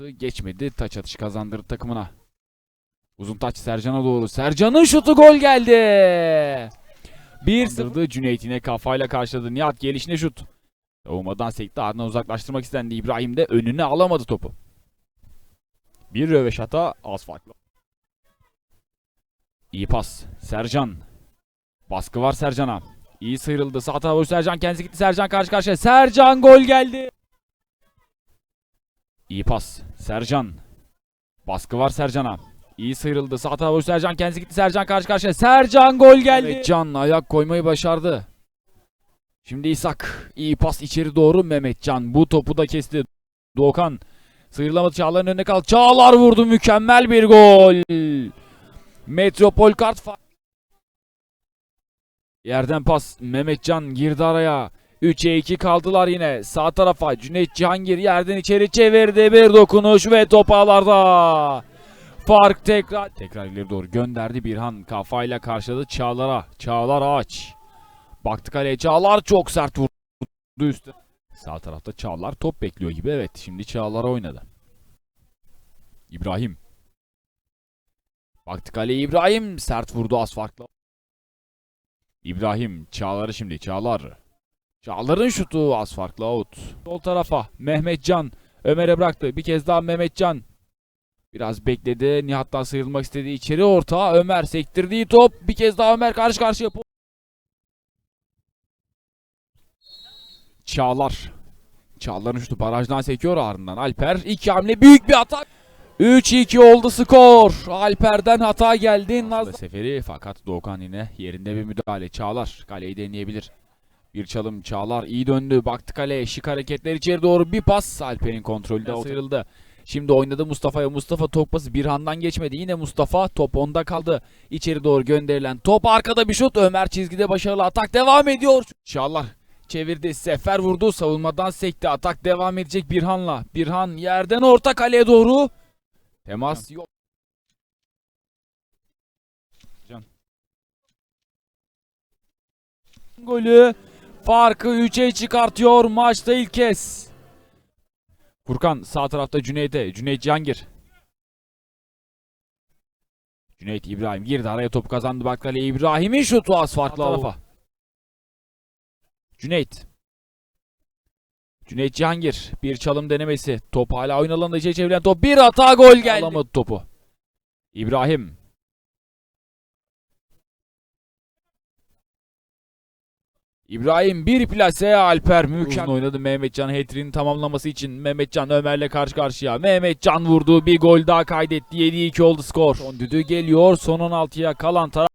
Pası geçmedi. Taç atışı kazandırdı takımına. Uzun taç Sercan'a doğru. Sercan'ın şutu gol geldi. 1-0 Cüneyt yine kafayla karşıladı. Nihat gelişine şut. Savunmadan sekti ardından uzaklaştırmak istendi. İbrahim de önüne alamadı topu. Bir röveşata az farklı. İyi pas. Sercan. Baskı var Sercan'a. İyi sıyrıldı. Sağ tarafa Sercan kendisi gitti. Sercan karşı karşıya. Sercan gol geldi. İyi pas. Sercan. Baskı var Sercan'a. İyi sıyrıldı. Sağ tarafa Sercan kendisi gitti. Sercan karşı karşıya. Sercan gol geldi. Evet, Can ayak koymayı başardı. Şimdi İshak. İyi pas içeri doğru Mehmetcan. Bu topu da kesti. Doğukan. Sıyrılamadı Çağlar'ın önüne kaldı. Çağlar vurdu. Mükemmel bir gol. Metropol kart Yerden pas Mehmetcan girdi araya. 3'e 2 kaldılar yine. Sağ tarafa Cüneyt Cihangir yerden içeri çevirdi. Bir dokunuş ve top ağlarda. Fark tekrar tekrar ileri doğru gönderdi. Birhan kafayla karşıladı Çağlar'a. Çağlar ağaç. Baktı kaleye Çağlar çok sert vurdu üstü. Sağ tarafta Çağlar top bekliyor gibi. Evet şimdi Çağlar'a oynadı. İbrahim. Baktı kaleye İbrahim sert vurdu az farklı. İbrahim Çağlar'ı şimdi Çağlar. Çağlar'ın şutu az farklı out. Sol tarafa Mehmetcan Ömer'e bıraktı. Bir kez daha Mehmetcan. Biraz bekledi. Nihat'tan sıyrılmak istedi. İçeri orta. Ömer sektirdiği top. Bir kez daha Ömer karşı karşıya. Çağlar. Çağlar'ın şutu barajdan sekiyor ardından. Alper iki hamle büyük bir atak. 3-2 oldu skor. Alper'den hata geldi. Nazlı seferi fakat Doğukan yine yerinde bir müdahale. Çağlar kaleyi deneyebilir. Bir çalım Çağlar iyi döndü. Baktı kaleye. Şık hareketler içeri doğru bir pas. Alper'in kontrolünde sıyrıldı. Şimdi oynadı Mustafa'ya. Mustafa top pası Birhan'dan geçmedi. Yine Mustafa top onda kaldı. İçeri doğru gönderilen top arkada bir şut. Ömer çizgide başarılı atak devam ediyor. Çağlar çevirdi. Sefer vurdu. Savunmadan sekti. Atak devam edecek Birhan'la. Birhan yerden orta kaleye doğru. Temas yok. Can. Golü farkı 3'e çıkartıyor maçta ilk kez. Furkan sağ tarafta Cüneyt'e. Cüneyt Cihangir. Cüneyt İbrahim girdi araya top kazandı bak kaleye İbrahim'in şutu az farklı tarafa. Cüneyt. Cüneyt Cihangir bir çalım denemesi. Top hala oyun alanında içeri çevrilen top. Bir hata gol geldi. Alamadı topu. İbrahim. İbrahim bir plase Alper mükemmel oynadı Mehmetcan hat tamamlaması için Mehmetcan Ömer'le karşı karşıya. Mehmetcan vurdu bir gol daha kaydetti. 7-2 oldu skor. Son düdüğü geliyor son 16'ya kalan taraf